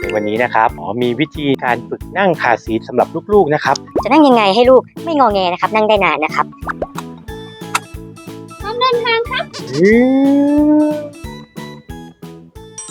ในวันนี้นะครับหมอมีวิธีการฝึกนั่งคาร์ซีทสำหรับลูกๆนะครับ จะนั่งยังไงให้ลูกไม่งอแงนะครับ นั่งได้นานนะครับ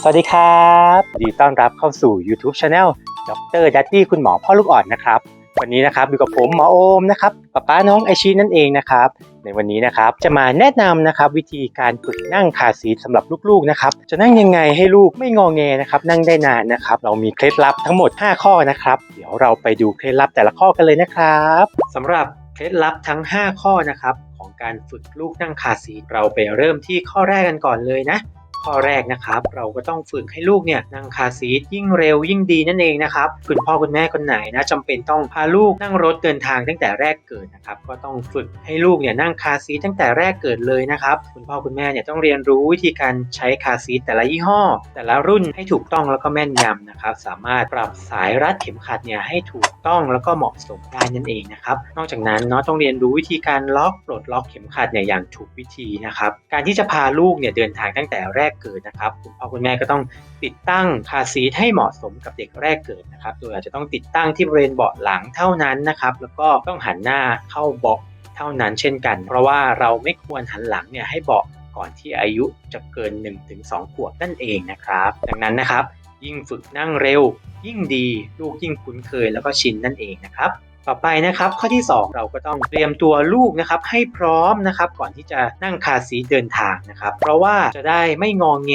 สวัสดีครับยินดีต้อนรับเข้าสู่ YouTube Channel ดรดัตตี้คุณหมอพ่อลูกอ่อนนะครับ วันนี้นะครับอยู่กับผมหมอโอมนะครับป้าป้าน้องไอชีนั่นเองนะครับ ในวันนี้นะครับจะมาแนะนำนะครับวิธีการฝึกนั่งคาซีทสำหรับลูกๆนะครับจะนั่งยังไงให้ลูกไม่งอแงนะครับนั่งได้นานนะครับเรามีเคล็ดลับทั้งหมด 5 ข้อนะครับ เดี๋ยวเราไปดูเคล็ดลับแต่ละข้อกันเลยนะครับสำหรับเคล็ดลับทั้ง 5 ข้อนะครับของการฝึกลูกนั่งคาซีทเราไปเริ่มที่ข้อแรกกันก่อนเลยนะ ข้อแรกนะครับเราก็ต้องฝึกให้ลูกเนี่ยนั่งคาซีทยิ่งเร็วยิ่งดีนั่นเองนะครับคุณพ่อคุณแม่คนไหนนะจำเป็นต้องพาลูกนั่งรถเดินทางตั้งแต่แรกเกิดนะครับก็ต้องฝึกให้ลูกเนี่ยนั่งคาซีทตั้งแต่แรกเกิดเลยนะครับคุณพ่อคุณแม่เนี่ยต้องเรียนรู้วิธีการใช้คาซีทแต่ละยี่ห้อ แต่ละรุ่นให้ถูกต้องแล้วก็แม่นยำนะครับสามารถปรับสายรัดเข็มขัดเนี่ยให้ถูกต้องแล้วก็เหมาะสมได้นั่นเองนะครับนอกจากนั้นเนาะต้องเรียนรู้วิธีการล็อกปลดล็อกเข็มขัดเนี่ยอย่างถูกวิธีนะครับการที่จะพาลูกเนี่ยเดินทางตั้งแต่แรกเกิดนะครับคุณพ่อคุณแม่ก็ต้องติดตั้งคาซีทให้เหมาะสมกับเด็กแรกเกิดนะครับ โดยอาจจะต้องติดตั้งที่บริเวณเบาะหลังเท่านั้นนะครับ แล้วก็ต้องหันหน้าเข้าเบาะเท่านั้นเช่นกัน เพราะว่าเราไม่ควรหันหลังเนี่ยให้เบาะก่อนที่อายุจะเกิน 1-2 ขวบนั่นเองนะครับ ดังนั้นนะครับ ยิ่งฝึกนั่งเร็ว ยิ่งดีลูกยิ่งคุ้นเคยแล้วก็ชินนั่นเองนะครับ ต่อไปนะครับข้อที่ 2 เราก็ต้องเตรียมตัวลูกนะครับให้พร้อมนะครับก่อนที่จะนั่งคาสีเดินทางนะครับ เพราะว่าจะได้ไม่งองแง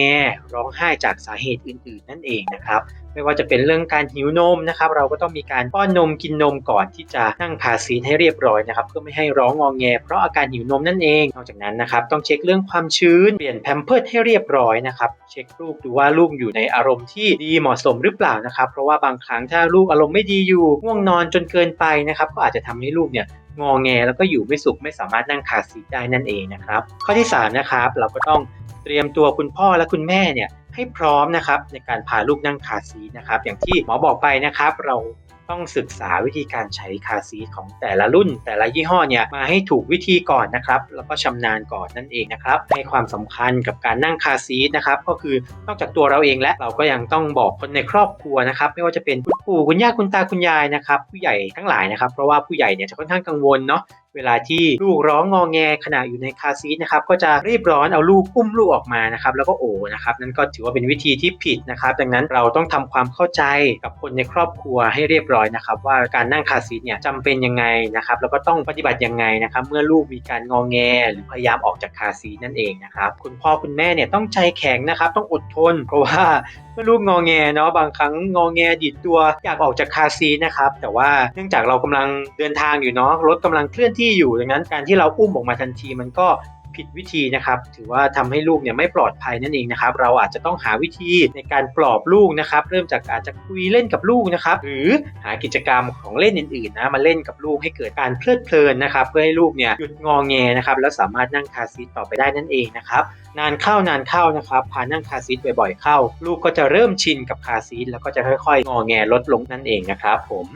ร้องไห้จากสาเหตุอื่น ๆ นั่นเองนะครับ ไม่ว่าจะเป็นเรื่องการหิวนมนะครับ เราก็ต้องมีการป้อนนมกินนมก่อนที่จะนั่งคาซีทให้เรียบร้อยนะครับเพื่อไม่ให้ร้องงองแง เพราะอาการหิวนมนั่นเองนอกจากนั้นนะครับต้องเช็คเรื่องความชื้นเปลี่ยนแพมเพิร์ดให้เรียบร้อยนะครับเช็คลูกดูว่าลูกอยู่ในอารมณ์ที่ดีเหมาะสมหรือเปล่านะครับ เพราะว่าบางครั้งถ้าลูกอารมณ์ไม่ดีอยู่ง่วงนอนจนเกินไปนะครับก็อาจจะทำให้ลูกเนี่ยงอแงแล้วก็อยู่ไม่สุขไม่สามารถนั่งคาซีทได้นั่นเองนะครับข้อที่3นะครับเราก็ต้องเตรียมตัวคุณพ่อและคุณแม่เนี่ย ให้พร้อมนะครับในการพาลูกนั่งคาซีนะครับ อย่างที่หมอบอกไปนะครับ เราต้องศึกษาวิธีการใช้คาซีของแต่ละรุ่น แต่ละยี่ห้อเนี่ยมาให้ถูกวิธีก่อนนะครับ แล้วก็ชำนาญก่อนนั่นเองนะครับให้ความสำคัญกับการนั่งคาซีนะครับ ก็คือนอกจากตัวเราเองและเราก็ยังต้องบอกคนในครอบครัวนะครับ ไม่ว่าจะเป็นคุณปู่คุณย่าคุณตาคุณยายนะครับ ผู้ใหญ่ทั้งหลายนะครับ เพราะว่าผู้ใหญ่เนี่ยจะค่อนข้างกังวลเนาะ เวลาที่ลูกร้องงอแงขณะอยู่ในคาซีทนะครับก็จะรีบร้อนเอาลูกอุ้มลูกออกมานะครับแล้วก็โอนะครับนั่นก็ถือว่าเป็นวิธีที่ผิดนะครับ ดังนั้นเราต้องทำความเข้าใจกับคนในครอบครัวให้เรียบร้อยนะครับ ว่าการนั่งคาซีทเนี่ยจำเป็นยังไงนะครับแล้วก็ต้องปฏิบัติยังไงนะครับ เมื่อลูกมีการงอแง หรือพยายามออกจากคาซีทนั่นเองนะครับคุณพ่อคุณแม่เนี่ยต้องใจแข็งนะครับ ต้องอดทน เพราะว่าเมื่อลูกงอแงเนาะบางครั้งงอแงดิดตัวอยากออกจากคาซีนะครับแต่ว่าเนื่องจากเรากำลังเดินทางอยู่เนาะรถกำลังเคลื่อนที่อยู่ดังนั้นการที่เราอุ้มออกมาทันทีมันก็ผิดวิธีนะครับ ถือว่าทำให้ลูกเนี่ยไม่ปลอดภัยนั่นเองนะครับ เราอาจจะต้องหาวิธีในการปลอบลูกนะครับ เริ่มจากอาจจะคุยเล่นกับลูกนะครับ หรือหากิจกรรมของเล่นอื่นๆนะมาเล่นกับลูกให้เกิดการเพลิดเพลินนะครับ เพื่อให้ลูกเนี่ยหยุดงอแงนะครับ แล้วสามารถนั่งคาซีทต่อไปได้นั่นเองนะครับ นานเข้านานเข้านะครับ พานั่งคาซีทบ่อยๆเข้า ลูกก็จะเริ่มชินกับคาซีทแล้วก็จะค่อยๆ งอแงลดลงนั่นเองนะครับ ผม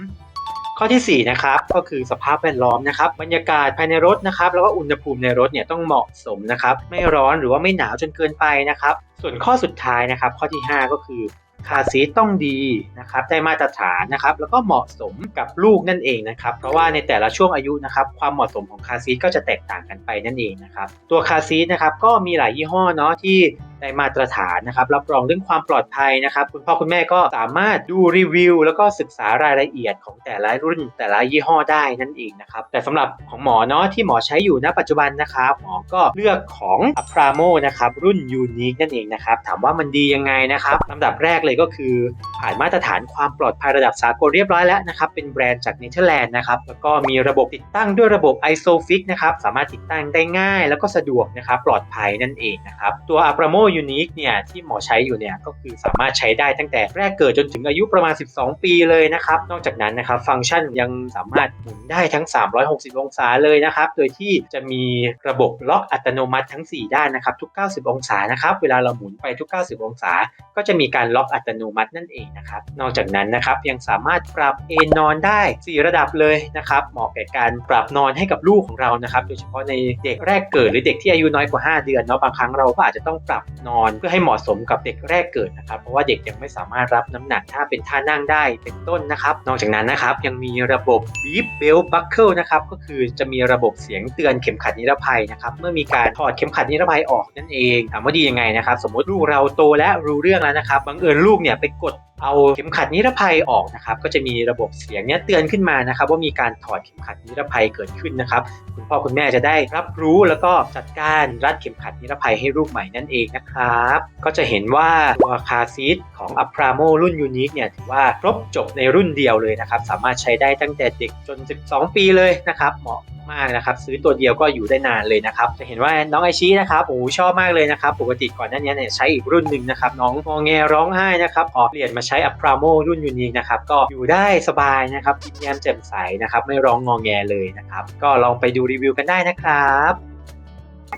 ข้อทีสี่4นะครับก็คือสภาพแวดล้อมนะครับบรรยากาศภายในรถนะครับแล้วก็อุณหภูมิในรถเนี่ยต้องเหมาะสมนะครับไม่ร้อนหรือว่าไม่หนาวจนเกินไปนะครับ ส่วนข้อสุดท้ายนะครับ ข้อที่ 5 ก็คือคาซีต้องดีนะครับได้มาตรฐานนะครับ แล้วก็เหมาะสมกับลูกนั่นเองนะครับ เพราะว่าในแต่ละช่วงอายุนะครับ ความเหมาะสมของคาซีก็จะแตกต่างกันไปนั่นเองนะครับ ตัวคาซีนะครับก็มีหลายยี่ห้อเนาะที่ ได้มาตรฐานนะครับรับรองเรื่องความปลอดภัยนะครับ คุณพ่อคุณแม่ก็สามารถดูรีวิว แล้วก็ศึกษารายละเอียดของแต่ละรุ่นแต่ละยี่ห้อได้นั่นเองนะครับแต่สำหรับของหมอเนาะที่หมอใช้อยู่ณปัจจุบันนะครับหมอก็เลือกของ a p r a m o นะครับรุ่นยูนิคนั่นเองนะครับถามว่ามันดียังไงนะครับลำดับแรกเลยก็คือ ผ่านมาตรฐานความปลอดภัยระดับสากลเรียบร้อยแล้วนะครับ เป็นแบรนด์จากเนเธอร์แลนด์นะครับแล้วก็มีระบบติดตั้งด้วยระบบ ISOFIX นะครับสามารถติดตั้งได้ง่าย แล้วก็สะดวกนะครับปลอดภัยนั่นเองนะครับตัว a p r a m o Unique เนี่ยที่หมอใช้อยู่เนี่ยก็คือสามารถใช้ได้ตั้งแต่แรกเกิดจนถึงอายุประมาณ 12 ปีเลยนะครับนอกจากนั้นนะครับฟังก์ชันยังสามารถหมุนได้ทั้ง 360 องศาเลยนะครับโดยที่จะมีระบบล็อกอัตโนมัติทั้ง 4 ด้านนะครับทุก 90 องศานะครับเวลาเราหมุนไปทุก 90 องศา ก็จะมีการล็อกอัตโนมัตินั่นเองนะครับ นอกจากนั้นนะครับยังสามารถปรับเอนนอนได้ 4 ระดับเลยนะครับ เหมาะแก่การปรับนอนให้กับลูกของเรานะครับ โดยเฉพาะในเด็กแรกเกิดหรือเด็กที่อายุน้อยกว่า 5 เดือนเนาะบางครั้งเราก็อาจจะต้องปรับนอนเพื่อให้เหมาะสมกับเด็กแรกเกิดนะครับ เพราะว่าเด็กยังไม่สามารถรับน้ำหนักถ้าเป็นท่านั่งได้เป็นต้นนะครับ นอกจากนั้นนะครับยังมีระบบ Beep Belt Buckle นะครับก็คือจะมีระบบเสียงเตือนเข็มขัดนิรภัยนะครับเมื่อมีการถอดเข็มขัดนิรภัยออกนั่นเองถามว่าดียังไงนะครับ สมมติลูกเราโตและรู้เรื่องแล้วนะครับบังเอิญลูกเนี่ยไปกดเอาเข็มขัดนิรภัยออกนะครับก็จะมีระบบเสียงเนี้ยเตือนขึ้นมานะครับ ว่ามีการถอดเข็มขัดนิรภัยเกิดขึ้นนะครับ คุณพ่อคุณแม่จะได้รับรู้แล้วก็จัดการรัดเข็มขัดนิรภัยให้ลูกใหม่นั่นเองนะครับ ก็จะเห็นว่าตัวคาร์ซีทของ a p r a m o รุ่นยูนิคเนี่ยถือว่าครบจบในรุ่นเดียวเลยนะครับ สามารถใช้ได้ตั้งแต่เด็กจน 12 ปีเลยนะครับเหมาะ มากนะครับ ซื้อตัวเดียวก็อยู่ได้นานเลยนะครับ จะเห็นว่าน้องไอชีนะครับโอ้ชอบมากเลยนะครับ ปกติก่อนหน้านี้เนี่ยใช้อีกรุ่นหนึ่งนะครับ น้องงอแงร้องไห้นะครับพอเปลี่ยนมาใช้ a p r a m o รุ่นยูนิคนะครับก็อยู่ได้สบายนะครับยิ้มแย้มแจ่มใสนะครับไม่ร้องงอแงเลยนะครับ ก็ลองไปดูรีวิวกันได้นะครับ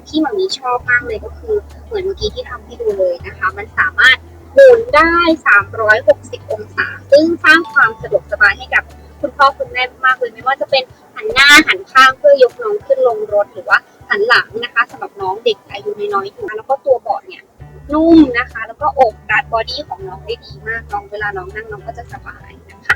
ที่มันมีชอบมากเลยก็คือเหมือนเมื่อกี้ที่ทำให้ดูเลยนะคะ มันสามารถหมุนได้ 360 องศา ซึ่งสร้างความสะดวกสบายให้กับ คุณพ่อคุณแม่มากเลยไม่ว่าจะเป็นหันหน้าหันข้างเพื่อยกน้องขึ้นลงรถหรือว่าหันหลังนะคะสำหรับน้องเด็กอายุน้อยๆอยู่แล้วก็ตัวเบาะเนี่ยนุ่มนะคะ แล้วก็อบการดบอดี้ของน้องได้ดีมากน้องเวลาน้องนั่งน้องก็จะสบายนะคะ